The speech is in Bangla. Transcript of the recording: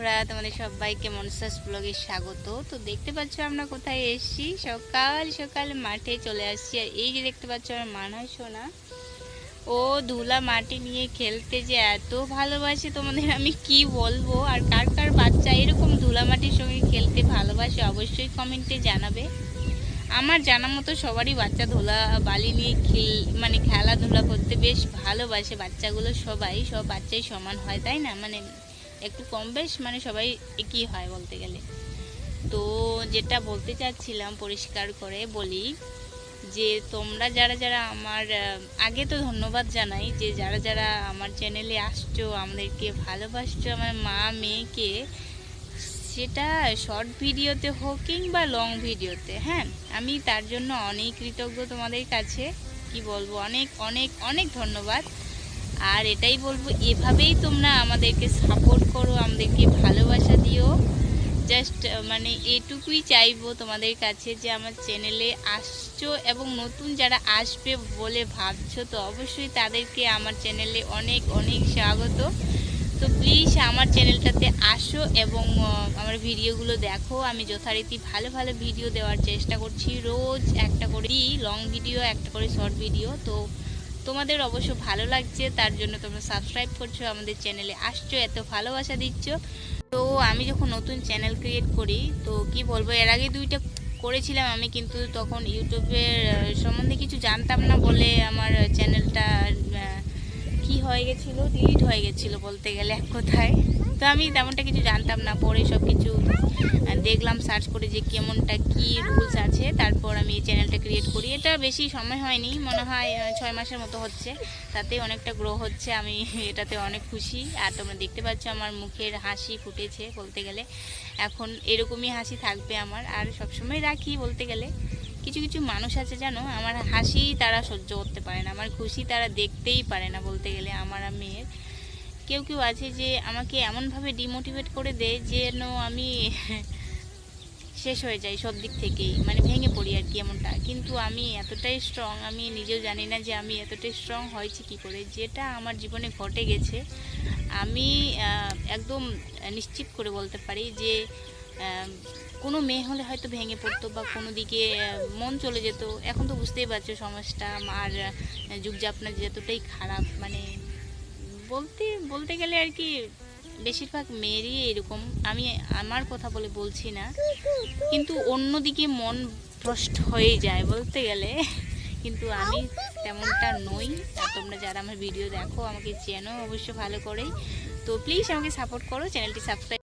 বন্ধুরা তোমাদের সবাইকে মনসাস ব্লগে স্বাগত। তো দেখতে পাচ্ছ আমরা কোথায় এসেছি? সকাল সকাল মাঠে চলে আসছি। আর এই যে দেখতে পাচ্ছ আমার মানয় সোনা, ও ধুলা মাটি নিয়ে খেলতে যে এত ভালোবাসে তোমাদের, আমি কি বলব? আর কার কার বাচ্চা এরকম ধুলা মাটির সঙ্গে খেলতে ভালোবাসে অবশ্যই কমেন্টে জানাবে। আমার জানা মতো সবারই বাচ্চা ধুলা বালি নিয়ে খেল মানে খেলাধুলা করতে বেশ ভালোবাসে বাচ্চাগুলো সবাই, সব বাচ্চাই সমান হয়, তাই না? মানে একটু কম বেশ মানে সবাই একই হয় বলতে গেলে। তো যেটা বলতে চাচ্ছিলাম পরিষ্কার করে বলি যে তোমরা যারা যারা আমার আগে তো ধন্যবাদ জানাই যে যারা যারা আমার চ্যানেলে আসছো, আমাদেরকে ভালোবাসছো, আমার মা, মেয়েকে, সেটা শর্ট ভিডিওতে হোক কিংবা লং ভিডিওতে হ্যাঁ আমি তার জন্য অনেক কৃতজ্ঞ তোমাদের কাছে। কি বলব? অনেক অনেক অনেক ধন্যবাদ। আর এটাই বলব, এভাবেই তোমরা আমাদেরকে সাপোর্ট করো, আমাদেরকে ভালোবাসা দিও। জাস্ট মানে এটুকুই চাইব তোমাদের কাছে যে আমার চ্যানেলে আসছো এবং নতুন যারা আসবে বলে ভাবছ, তো অবশ্যই তাদেরকে আমার চ্যানেলে অনেক অনেক স্বাগত। তো প্লিজ আমার চ্যানেলটাতে আসো এবং আমার ভিডিওগুলো দেখো। আমি যথারীতি ভালো ভালো ভিডিও দেওয়ার চেষ্টা করছি। রোজ একটা করে লং ভিডিও একটা করে শর্ট ভিডিও তো তোমাদের অবশ্য ভালো লাগছে, তার জন্য তোমরা সাবস্ক্রাইব করছ, আমাদের চ্যানেলে আসছো, এত ভালোবাসা দিচ্ছ। তো আমি যখন নতুন চ্যানেল ক্রিয়েট করি, তো কি বলব, এর আগে দুইটা করেছিলাম আমি, কিন্তু তখন ইউটিউবের সম্বন্ধে কিছু জানতাম না বলে আমার চ্যানেলটা কি হয়ে গেছিল ডিলিট হয়ে গেছিল বলতে গেলে এক কথায়। তো আমি তেমনটা কিছু জানতাম না পরে সব কিছু দেখলাম সার্চ করে যে কেমনটা কি রুলস আছে। তারপর আমি এই চ্যানেলটা ক্রিয়েট করি। এটা বেশি সময় হয়নি, মনে হয় ছয় মাসের মতো হচ্ছে। তাতে অনেকটা গ্রো হচ্ছে, আমি এটাতে অনেক খুশি। আর তোমরা দেখতে পাচ্ছ আমার মুখের হাসি ফুটেছে বলতে গেলে। এখন এরকমই হাসি থাকবে আমার, আর সবসময় রাখি বলতে গেলে। কিছু কিছু মানুষ আছে জানো, আমার হাসি তারা সহ্য করতে পারে না, আমার খুশি তারা দেখতেই পারে না বলতে গেলে আমার মেয়ের। কেউ কেউ আছে যে আমাকে এমনভাবে ডিমোটিভেট করে দেয় যেন আমি শেষ হয়ে যাই সব দিক থেকেই মানে ভেঙে পড়ি আর কি এমনটা। কিন্তু আমি এতটাই স্ট্রং আমি নিজেও জানি না যে আমি এতটাই স্ট্রং হয়েছি কি করে, যেটা আমার জীবনে ঘটে গেছে। আমি একদম নিশ্চিত করে বলতে পারি যে কোনো মেয়ে হলে হয়তো ভেঙে পড়তো বা কোনো দিকে মন চলে যেত। এখন তো বুঝতেই পারছ সমাজটা আর আহ, যুগ যাপনা যতটাই খারাপ মানে বলতে বলতে গেলে আর কি বেশিরভাগ মেয়েরই এরকম। আমি আমার কথা বলে বলছি না কিন্তু অন্যদিকে মন ভ্রষ্ট হয়ে যায় বলতে গেলে। কিন্তু আমি তেমনটা নই। আর তোমরা যারা আমার ভিডিও দেখো আমাকে চেনো অবশ্য ভালো করেই। তো প্লিজ আমাকে সাপোর্ট করো চ্যানেলটি সাবস্ক্রাইব